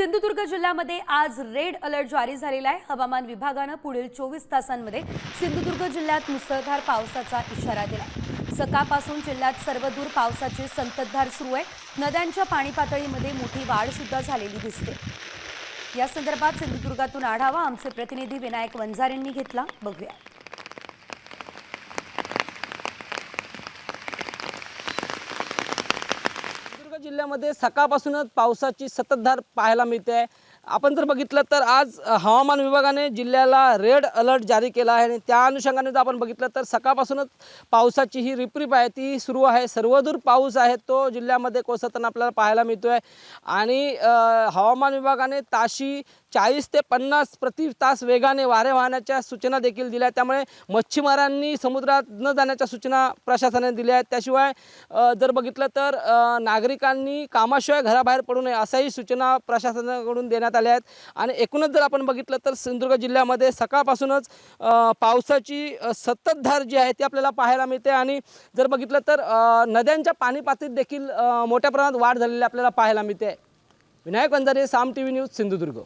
सिंधुदुर्ग जिल्ह्यामध्ये आज red alert जारी झालेला आहे. हवामान विभागानं पुढील चोवीस तासांमध्ये सिंधुदुर्ग जिल्ह्यात मुसळधार पावसाचा इशारा दिला सकाळपासून जिल्ह्यात सर्वदूर पावसाची संततधार सुरू आहे. नद्यांच्या पाणी पातळीमध्ये मोठी वाढ सुद्धा झालेली दिसते. या संदर्भात सिंधुदुर्गातून आढावा आमचे प्रतिनिधी विनायक वंजारेंनी घेतला. बघूया. जिल्ह्यामध्ये सकाळपासूनच पावसाची संततधार पाहायला मिळते आहे. आपण जर बघितलं तर आज हवामान विभागाने जिल्ह्याला रेड अलर्ट जारी केला आहे आणि त्या अनुषंगाने जर आपण बघितलं तर सकाळपासूनच पावसाची ही रिपरिप आहे ती सुरू आहे. सर्वदूर पाऊस आहे तो जिल्ह्यामध्ये कोसळताना आपल्याला पाहायला मिळतो आहे आणि हवामान विभागाने ताशी चाळीस ते पन्नास प्रति तास वेगाने वारे वाहण्याच्या सूचना देखील दिल्या त्यामुळे मच्छीमारांनी समुद्रात न जाण्याच्या सूचना प्रशासनाने दिल्या आहेत. त्याशिवाय जर बघितलं तर नागरिकांनी कामाशिवाय घराबाहेर पडू नये अशाही सूचना प्रशासनाकडून देण्यात आल्या आहेत. आणि एकूणच जर आपण बघितलं तर सिंधुदुर्ग जिल्ह्यामध्ये सकाळपासूनच पावसाची सततधार जी आहे ती आपल्याला पाहायला मिळते. आणि जर बघितलं तर नद्यांच्या पाणी पातळीत देखील मोठ्या प्रमाणात वाढ झालेली आपल्याला पाहायला मिळते. Vinayak Vanjare Saam T V news Sindhudurg.